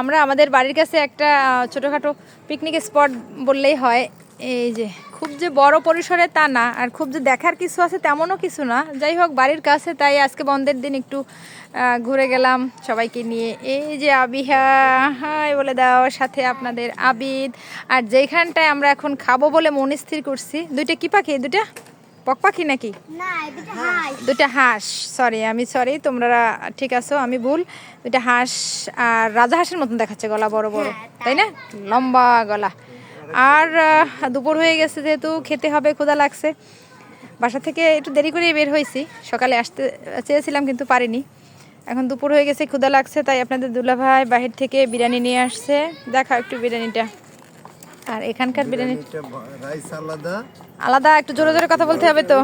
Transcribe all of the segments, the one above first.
আমরা আমাদের বাড়ির কাছে একটা ছোটোখাটো পিকনিক স্পট বললেই হয়। এই যে, খুব যে বড় পরিসরে তা না, আর খুব যে দেখার কিছু আছে তেমনও কিছু না। যাই হোক, বাড়ির কাছে, তাই আজকে বন্ধের দিন একটু ঘুরে গেলাম সবাইকে নিয়ে। এই যে আবিহা, হাই বলে দাও, সাথে আপনাদের আবিদ। আর যেখানটায় আমরা এখন খাব বলে মন স্থির করছি, দুইটা কি পাখি? দুইটা? পক পাখি নাকি? না দুটা হাঁস। সরি আমি সরি তোমরা ঠিক আছো আমি ভুল। দুটা হাঁস আর রাজা হাঁসের মতন দেখাচ্ছে গলা বড় বড় তাই। না? লম্বা গলা। আর দুপুর হয়ে গেছে যেহেতু খেতে হবে ক্ষুধা লাগছে। বাসা থেকে একটু দেরি করে বের হয়েছি। সকালে আসতে চেয়েছিলাম কিন্তু পারিনি। এখন দুপুর হয়ে গেছে ক্ষুধা লাগছে তাই আপনাদের দুলাভাই বাহির থেকে বিরিয়ানি নিয়ে আসছে। দেখা একটু বিরিয়ানিটা। আর এখানকার বিরিয়ানি রাইস আলাদা। আলাদা একটু জোরে জোরে কথা বলতে হবে তো।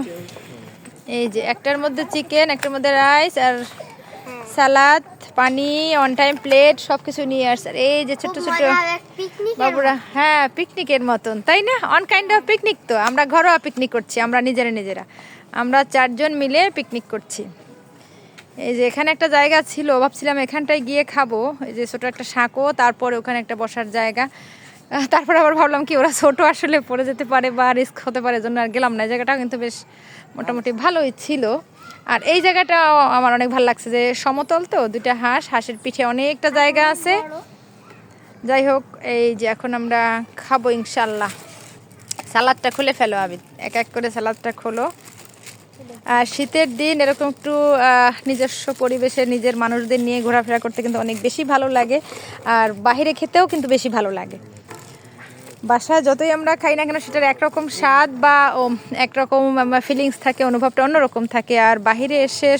এই যে একটার মধ্যে চিকেন একটার মধ্যে রাইস আর সালাদ পানি অন টাইম প্লেট সব কিছু নিয়ে আসছে। আর এই যে ছোট ছোট বাবুরা হ্যাঁ পিকনিকের মতন তাই না? অন কাইন্ড অফ পিকনিক তো আমরা ঘরোয়া পিকনিক করছি আমরা নিজেরা নিজেরা। আমরা চারজন মিলে পিকনিক করছি। এই যে এখানে একটা জায়গা ছিল ভাবছিলাম এখানটায় গিয়ে খাব। এই যে ছোট একটা সাঁকো তারপরে ওখানে একটা বসার জায়গা। তারপরে আবার ভাবলাম কি, ওরা ছোট আসলে পড়ে যেতে পারে বা রিস্ক হতে পারে জন্য আর গেলাম না। এই জায়গাটাও কিন্তু বেশ মোটামুটি ভালোই ছিল। আর এই জায়গাটাও আমার অনেক ভালো লাগছে যে সমতল তো, দুইটা হাঁস, হাঁসের পিঠে অনেকটা জায়গা আছে। যাই হোক, এই যে এখন আমরা খাব ইনশাল্লাহ সালাদটা খুলে ফেলো আবিদ, এক এক করে সালাদটা খোলো। আর শীতের দিন এরকম একটু নিজস্ব পরিবেশে নিজের মানুষদের নিয়ে ঘোরাফেরা করতে কিন্তু অনেক বেশি ভালো লাগে। আর বাইরে খেতেও কিন্তু বেশি ভালো লাগে। বাসায় যতই আমরা খাই না কেন, সেটার একরকম স্বাদ বা একরকম ফিলিংস থাকে, অনুভবটা অন্যরকম থাকে। আর বাইরে এসে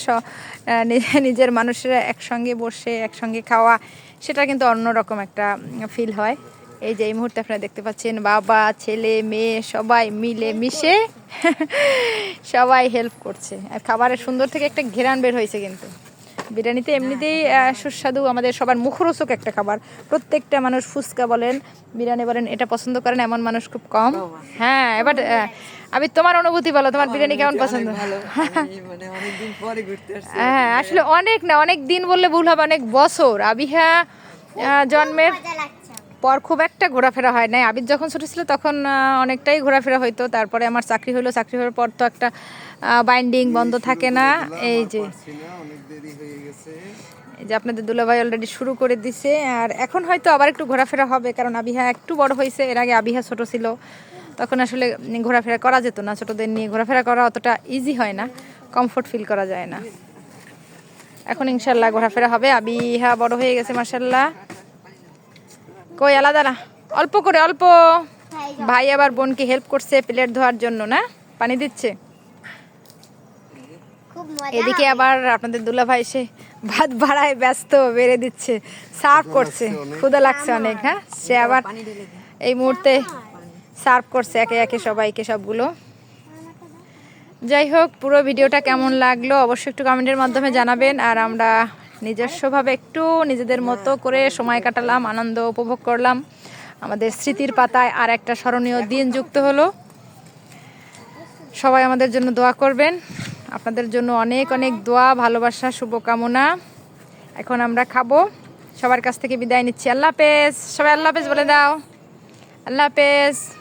নিজের মানুষেরা একসঙ্গে বসে, একসঙ্গে খাওয়া, সেটা কিন্তু অন্যরকম একটা ফিল হয়। এই যে এই মুহূর্তে আপনারা দেখতে পাচ্ছেন, বাবা, ছেলে, মেয়ে, সবাই মিলে মিশে সবাই হেল্প করছে। আর খাবারের সুন্দর থেকে একটা ঘেরান বের হয়েছে কিন্তু। বিরিয়ানিতে এমনিতেই সুস্বাদু আমাদের সবার মুখরোচক একটা খাবার। প্রত্যেকটা মানুষ ফুচকা বলেন বিরিয়ানি বলেন এটা পছন্দ করেন এমন মানুষ খুব কম। হ্যাঁ এবার আমি তোমার অনুভূতি বলো তোমার বিরিয়ানি কেমন পছন্দ? মানে অনেকদিন পরে ঘুরতে আসছি হ্যাঁ আসলে অনেক না অনেক দিন বললে ভুল হবে অনেক বছর। আবিহা জন্মের পর খুব একটা ঘোরাফেরা হয় নাই। আবির যখন ছোট ছিল তখন অনেকটাই ঘোরাফেরা হইতো। তারপরে আমার চাকরি হলো চাকরি হওয়ার পর তো একটা বাইন্ডিং বন্ধ থাকে না। এই যে। এই যে আপনাদের দুলাভাই অলরেডি শুরু করে দিছে আর এখন হয়তো আবার একটু ঘোরাফেরা হবে কারণ আবিহা একটু বড় হয়েছে এর আগে আবিহা ছোট ছিল। তখন আসলে ঘোরাফেরা করা যেত না ছোটদের নিয়ে ঘোরাফেরা করা অতটা ইজি হয় না কমফোর্ট ফিল করা যায় না। এখন ইনশাল্লাহ ঘোরাফেরা হবে আবিহা বড় হয়ে গেছে মার্শাল্লাহ কই আলাদা না? অল্প করে অল্প। ভাই আবার বোনকে হেল্প করছে প্লেট ধোয়ার জন্য না? পানি দিচ্ছে? এদিকে আবার আপনাদের দুলা ভাই সে ভাত বাড়ায় ব্যস্ত বেড়ে দিচ্ছে। সার্ভ করছে ক্ষুদা লাগছে অনেক হ্যাঁ? সে আবার এই মুহূর্তে সার্ভ করছে একে একে সবাইকে সবগুলো। যাই হোক পুরো ভিডিওটা কেমন লাগল অবশ্যই একটু কমেন্টের মাধ্যমে জানাবেন আর আমরা নিজস্বভাবে একটু নিজেদের মতো করে সময় কাটালাম আনন্দ উপভোগ করলাম। আমাদের স্মৃতির পাতায় আর একটা স্মরণীয় দিন যুক্ত হলো। সবাই আমাদের জন্য দোয়া করবেন। আপনাদের জন্য অনেক অনেক দোয়া, ভালোবাসা, শুভকামনা। এখন আমরা খাব। সবার কাছ থেকে বিদায় নিচ্ছি। আল্লাহ হাফেজ। সবাই আল্লাহ হাফেজ বলে দাও। আল্লাহ হাফেজ।